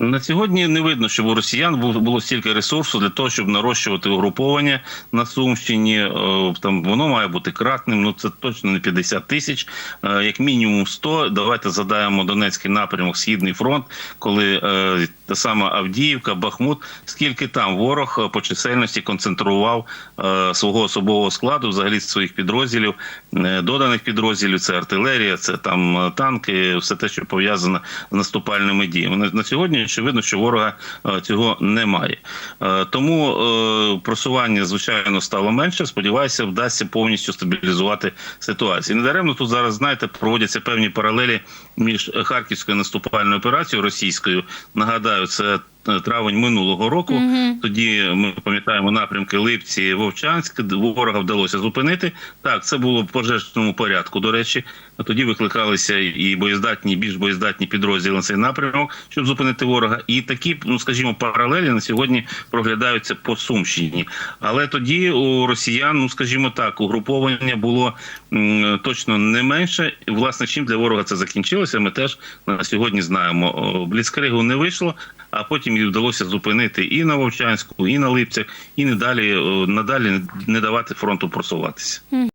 На сьогодні не видно, щоб у росіян бу- було стільки ресурсу для того, щоб нарощувати угруповання на Сумщині. Е, Там воно має бути кратним. Ну це точно не 50 тисяч, е, як мінімум 100. Давайте задаємо Донецький напрямок, Східний фронт, коли е, та сама Авдіївка, Бахмут. Скільки там ворог по чисельності концентрував свого особового складу, взагалі своїх підрозділів, доданих підрозділів. Це артилерія, це там танки, все те, що пов'язано з наступальними діями. На сьогодні очевидно, що ворога е, цього немає. Е, Тому е, просування звичайно стало менше. Сподіваюся, вдасться повністю стабілізувати ситуацію. Недаремно тут зараз знаєте проводяться певні паралелі між харківською наступальною операцією російською. Нагадаю, це. Е, Травень минулого року тоді ми пам'ятаємо напрямки Липці, Вовчанськ. Ворога вдалося зупинити. Так, це було в пожежному порядку. До речі, тоді викликалися і боєздатні, більш боєздатні підрозділи на цей напрямок, щоб зупинити ворога. І такі, ну скажімо, паралелі на сьогодні проглядаються по Сумщині. Але тоді у росіян, ну скажімо так, угруповання було м, точно не менше. Власне, чим для ворога це закінчилося, ми теж на сьогодні знаємо. Бліцкригу не вийшло, а потім їй вдалося зупинити і на Вовчанську, і на Липцях, і не далі, надалі не давати фронту просуватися.